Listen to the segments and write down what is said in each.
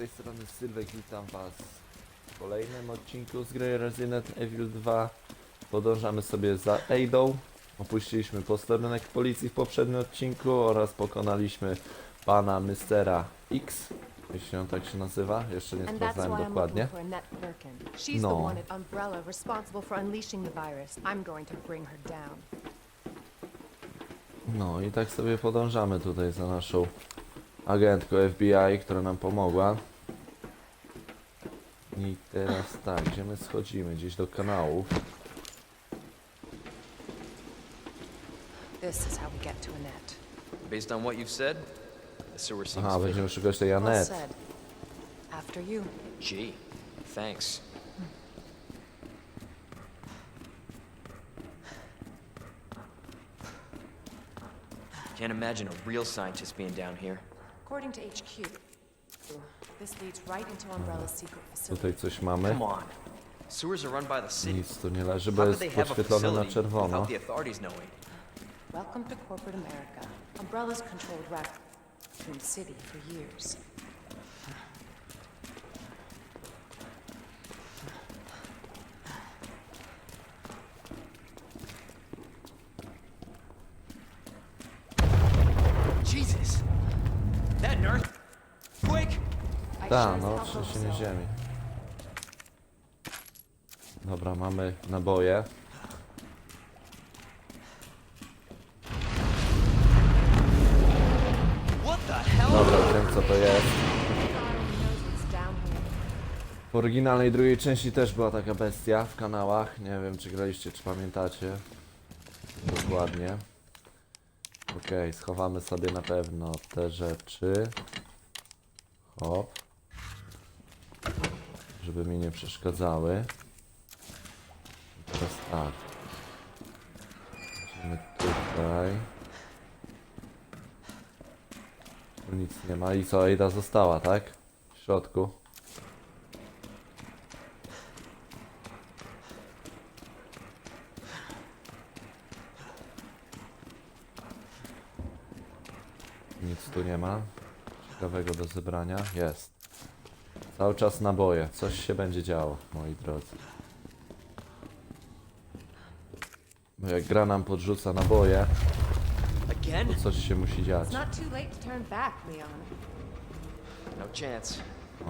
tej strony Sylwek, witam was w kolejnym odcinku z gry Resident Evil 2. Podążamy sobie za Eidą. Opuściliśmy posterunek policji w poprzednim odcinku oraz pokonaliśmy pana Mystera X, jeśli on tak się nazywa. Jeszcze nie And that's sprawdzałem I'm dokładnie. looking for Annette Birkin. She's No. the one at Umbrella responsible for unleashing the virus. I'm going to bring her down. No i tak sobie podążamy tutaj za naszą agentką FBI, która nam pomogła. I teraz tak, gdzie my schodzimy? Gdzieś do kanałów. This is how we get to Annette. Based on what you've said, the sewer seems Aha, fit. będziemy szukać tej Well Janet. said. After you. Gee, thanks. Can't imagine a real scientist being down here. According to HQ, this leads right into Umbrella's secret facility. Tutaj coś mamy. Come on. Sewers are run by the city. Nic tu nie leży, How bo could jest they have a podświetlony na facility czerwono. without the authorities knowing? Welcome to corporate America. Umbrella's controlled Raccoon City for years. I Ta, sure as no, trzęsienie ziemi. Dobra, mamy naboje. Dobra, wiem co to jest. W oryginalnej drugiej części też była taka bestia w kanałach. Nie wiem czy graliście, czy pamiętacie. Dokładnie. Okej, schowamy sobie na pewno te rzeczy. Hop. Żeby mi nie przeszkadzały. I teraz tak. Idziemy tutaj. Tu nic nie ma. I co, Ada została, tak? W środku. Nic tu nie ma. Ciekawego do zebrania. Jest. Cały czas naboje. Coś się będzie działo, moi drodzy. Bo jak gra nam podrzuca naboje, to coś się musi dziać. No chance.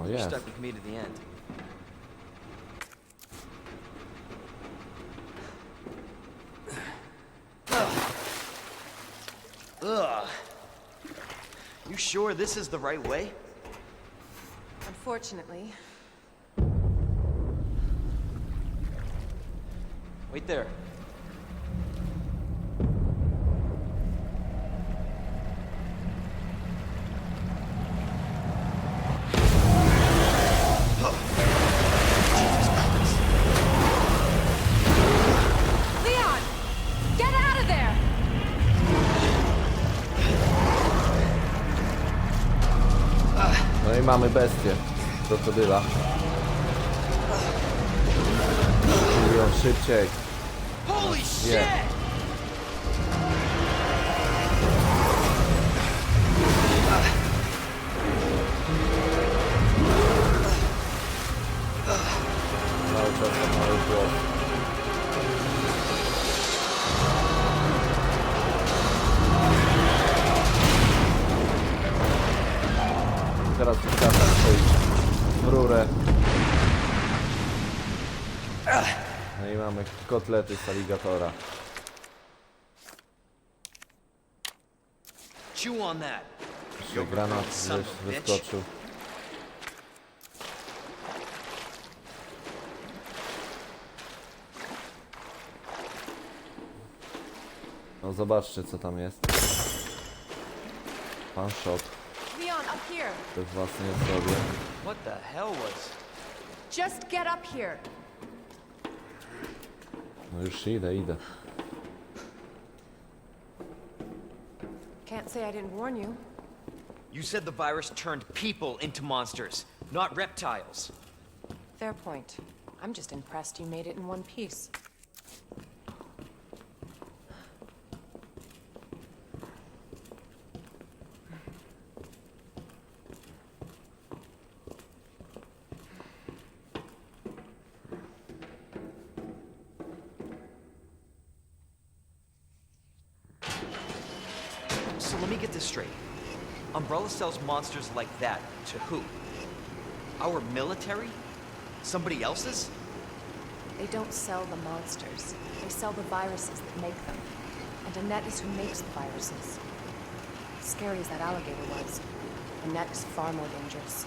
O jest. You sure this is the right way? Unfortunately, Wait there. Leon, get out of there! No i mamy bestię. Co to bywa? Mówią szybciej. Yeah. Cały czas to mały głos. Rurę. No i mamy kotlety z aligatora. Chew on that. Jeszcze granat bitch. wyskoczył. No zobaczcie co tam jest. Pan shot. Leon, up here! We własnej osobie. What the hell was? Just get up here! No już idę, idę. Can't say I didn't warn you. You said the virus turned people into monsters, not reptiles. Fair point. I'm just impressed you made it in one piece. get this straight. Umbrella sells monsters like that to who? Our military? Somebody else's? They don't sell the monsters. They sell the viruses that make them. And Annette is who makes the viruses. Scary as that alligator was, Annette is far more dangerous.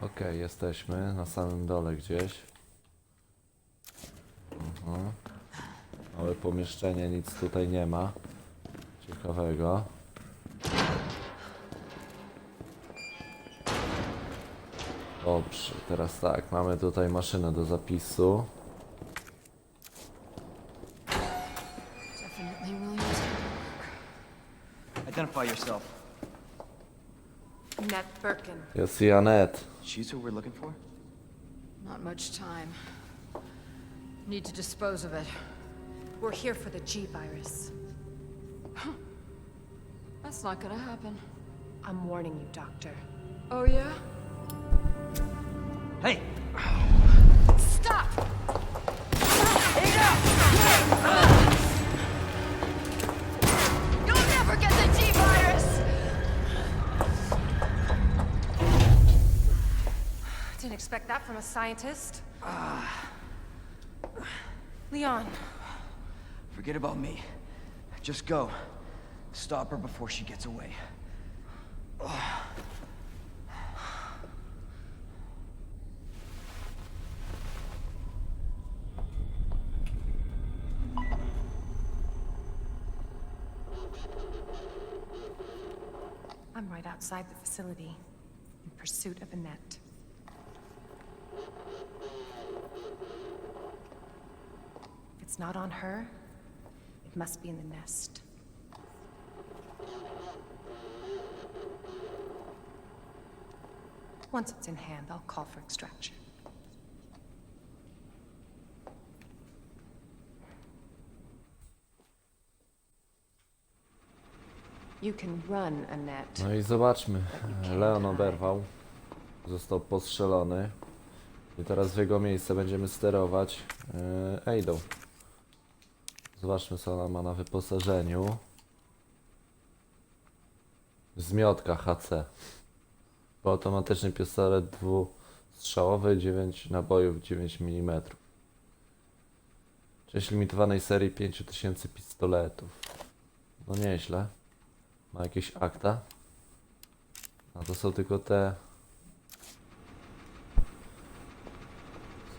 Okej, jesteśmy na samym dole gdzieś. Pomieszczenie, nic tutaj nie ma. Ciekawego. Dobrze, teraz tak, mamy tutaj maszynę do zapisu. Identify yourself. Annette Birkin. Jest i Anet. She's who we're looking for? Not much time. Need to dispose of it. We're here for the G virus. That's not gonna happen. I'm warning you, Doctor. Oh, yeah? Hey! Stop! You'll never get the T virus! Didn't expect that from a scientist. Ah. Leon, Forget about me. Just go. Stop her before she gets away. I'm right outside the facility in pursuit of Annette. If it's not on her, must be in the nest. Once it's in hand, I'll call for extraction. You can run, Annette. No i zobaczmy. Leon oberwał. Został postrzelony. I teraz w jego miejsce będziemy sterować yy. Zobaczmy co ona ma na wyposażeniu. Zmiotka HC. Automatyczny pistolet dwustrzałowy, 9 nabojów, 9 mm. Część limitowanej serii 5000 pistoletów. No nieźle. Ma jakieś akta? A to są tylko te.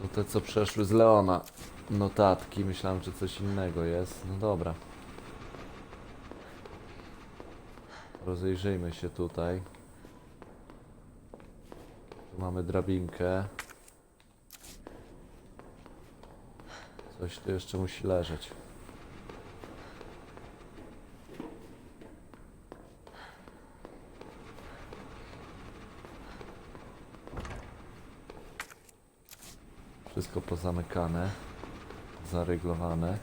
Są te, co przeszły z Leona. Notatki. Myślałem, że coś innego jest. No dobra. Rozejrzyjmy się tutaj. Tu mamy drabinkę. Coś tu jeszcze musi leżeć. Wszystko pozamykane, zaryglowane.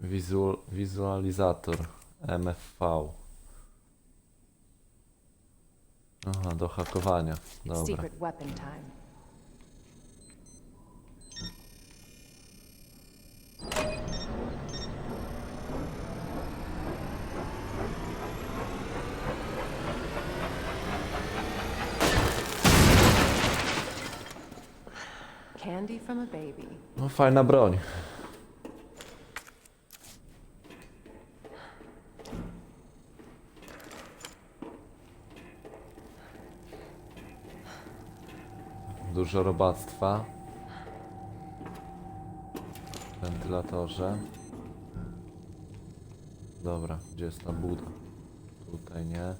Wizu wizualizator MFV. Aha, do hakowania. Dobra. No fajna broń. Dużo robactwa. W wentylatorze. Dobra, gdzie jest ta buda? Tutaj nie.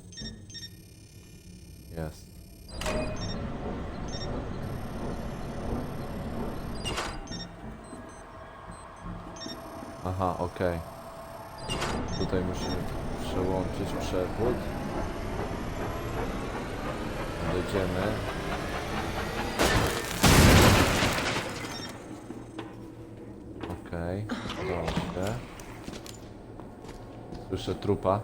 Jest. Aha, okej. Tutaj musimy przełączyć przewód. Dojdziemy. Ok. Okej, udało się. Słyszę trupa.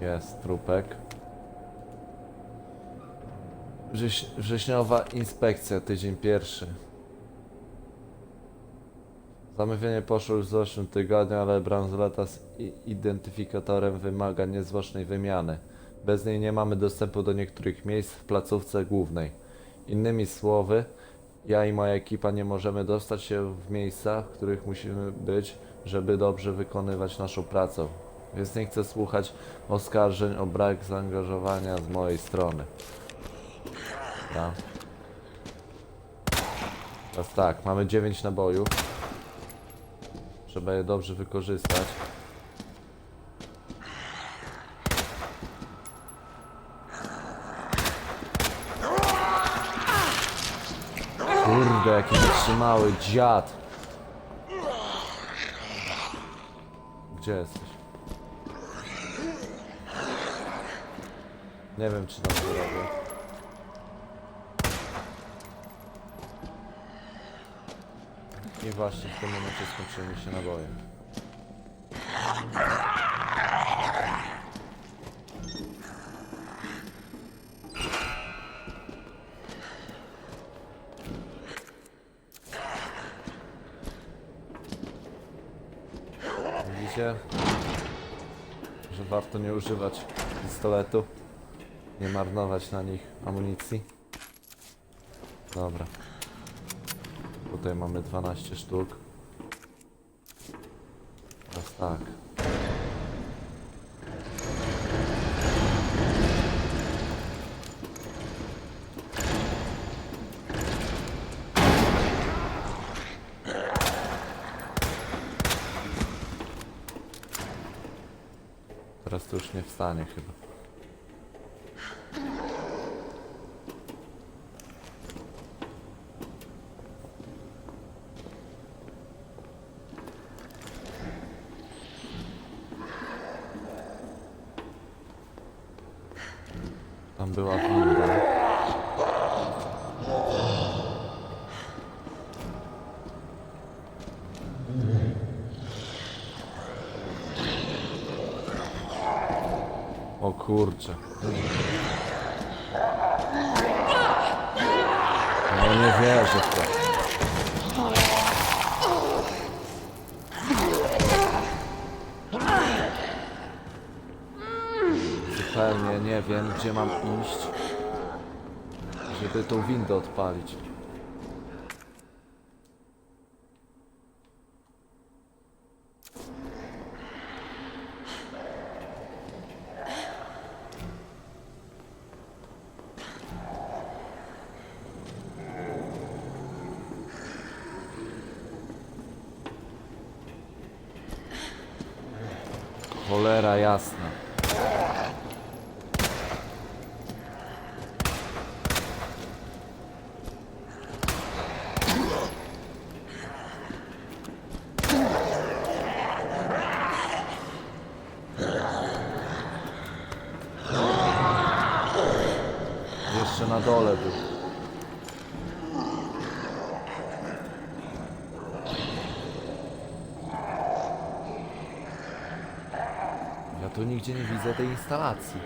Jest trupek. Wrześ wrześniowa inspekcja, tydzień pierwszy. Zamówienie poszło już w zeszłym tygodniu, ale bransoleta z identyfikatorem wymaga niezwłocznej wymiany. Bez niej nie mamy dostępu do niektórych miejsc w placówce głównej. Innymi słowy, ja i moja ekipa nie możemy dostać się w miejsca, w których musimy być, żeby dobrze wykonywać naszą pracę. Więc nie chcę słuchać oskarżeń o brak zaangażowania z mojej strony. Ja. Teraz tak, mamy 9 nabojów. Trzeba je dobrze wykorzystać. Kurde, jaki wytrzymały dziad. Gdzie jesteś? Nie wiem, czy tam to robię. I właśnie w tym momencie skończyły mi się naboje. Widzicie, że warto nie używać pistoletu, nie marnować na nich amunicji. Dobra. Tutaj mamy 12 sztuk. Teraz tak. Teraz to już nie wstanie chyba. Tam była winda. O kurczę. No nie wierzę w to. Zupełnie nie wiem, gdzie mam iść, żeby tą windę odpalić. Cholera jasna. Jeszcze na dole był. Ja tu nigdzie nie widzę tej instalacji.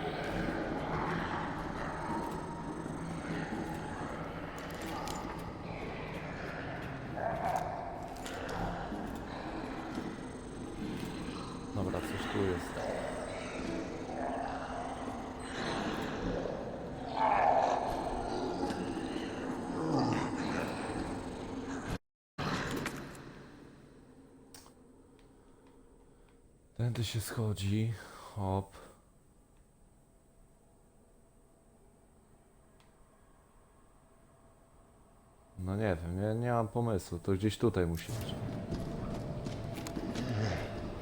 Dobra, coś tu jest. Tędy się schodzi. Hop. No nie wiem, ja nie mam pomysłu. To gdzieś tutaj musi być.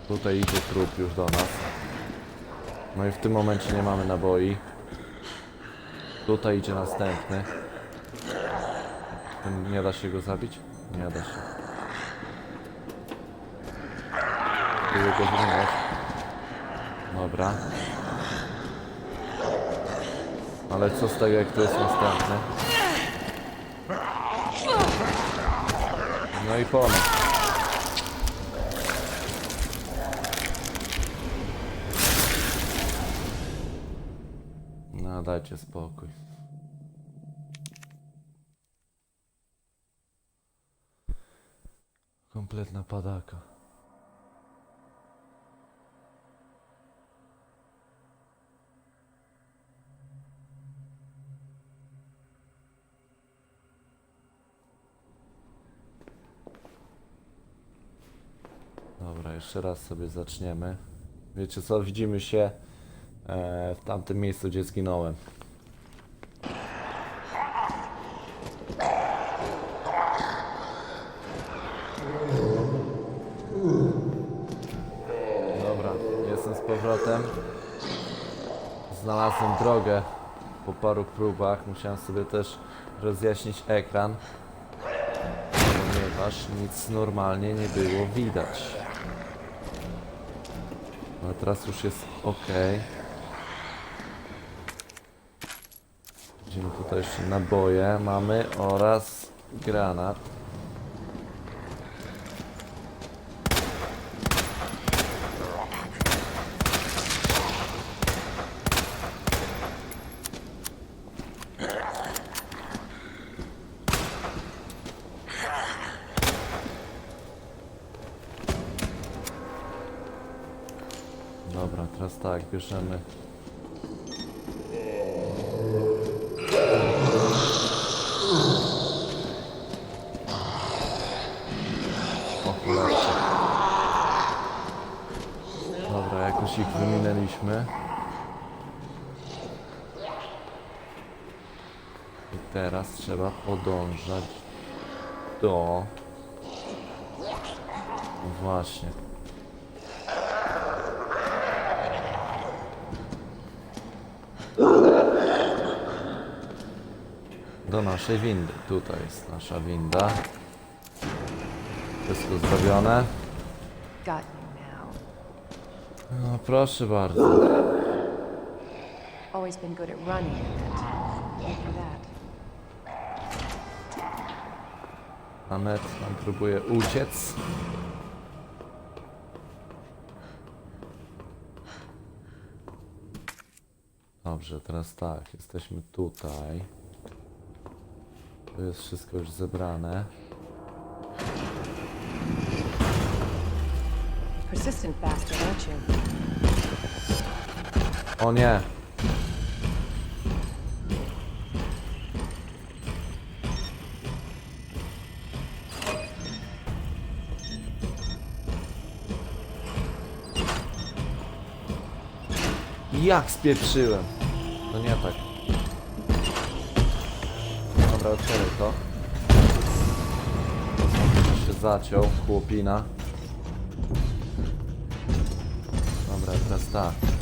Tutaj idzie trup już do nas. No i w tym momencie nie mamy naboi. Tutaj idzie następny. Ten nie da się go zabić? Nie da się. Próbuję go wyminąć. Dobra. Ale co z tego, jak to jest następny? No i po nas. No dajcie spokój. Kompletna padaka. Dobra, jeszcze raz sobie zaczniemy. Wiecie co, widzimy się e, w tamtym miejscu, gdzie zginąłem. Dobra, jestem z powrotem. Znalazłem drogę po paru próbach. Musiałem sobie też rozjaśnić ekran, ponieważ nic normalnie nie było widać. Ale teraz już jest ok. Widzimy tutaj jeszcze naboje mamy oraz granat. Dobra, teraz tak, bierzemy. Cholercie. Dobra, jakoś ich wyminęliśmy. I teraz trzeba podążać do... Właśnie. Do naszej windy. Tutaj jest nasza winda. Wszystko zrobione. No proszę bardzo. Always been good at running. Anet nam próbuje uciec. Dobrze, teraz tak, jesteśmy tutaj. Tu jest wszystko już zebrane. Persistent bastard, aren't you? O nie! Jak spieprzyłem? No nie tak. Otwieraj to. Się zaciął, chłopina. Dobra, teraz tak.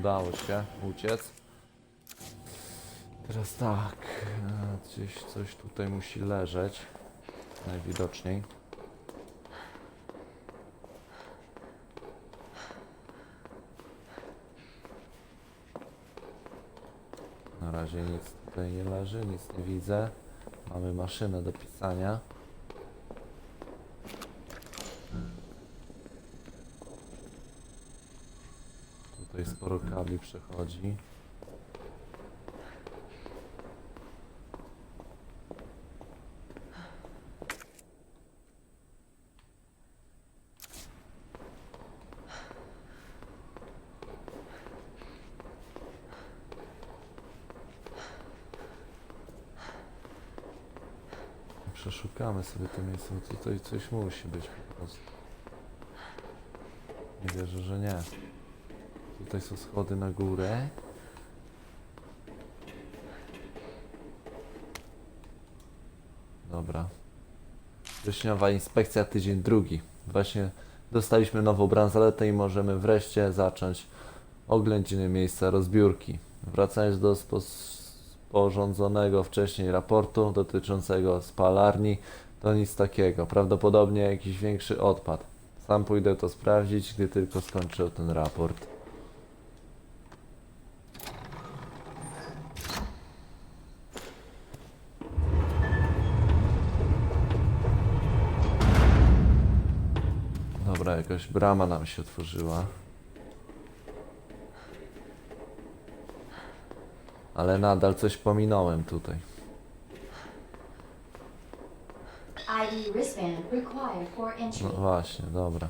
Udało się uciec. Teraz tak, e, gdzieś coś tutaj musi leżeć, najwidoczniej. Na razie nic tutaj nie leży, nic nie widzę. Mamy maszynę do pisania. Tutaj sporo kabli przechodzi. Przeszukamy sobie to miejsce, bo tutaj coś musi być po prostu. Nie wierzę, że nie. Tutaj są schody na górę. Dobra. Wrześniowa inspekcja, tydzień drugi. Właśnie dostaliśmy nową bransoletę i możemy wreszcie zacząć oględziny miejsca rozbiórki. Wracając do sporządzonego wcześniej raportu dotyczącego spalarni, to nic takiego. Prawdopodobnie jakiś większy odpad. Sam pójdę to sprawdzić, gdy tylko skończę ten raport. Jakaś brama nam się otworzyła. Ale nadal coś pominąłem tutaj. Entry. No właśnie, dobra.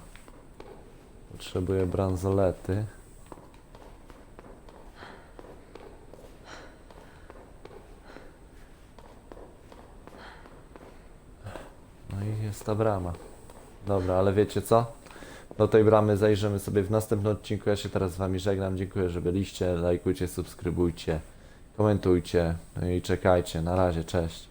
Potrzebuję bransolety. No i jest ta brama. Dobra, ale wiecie co? Do tej bramy zajrzymy sobie w następnym odcinku. Ja się teraz z wami żegnam. Dziękuję, że byliście. Lajkujcie, subskrybujcie, komentujcie. No i czekajcie. Na razie, cześć.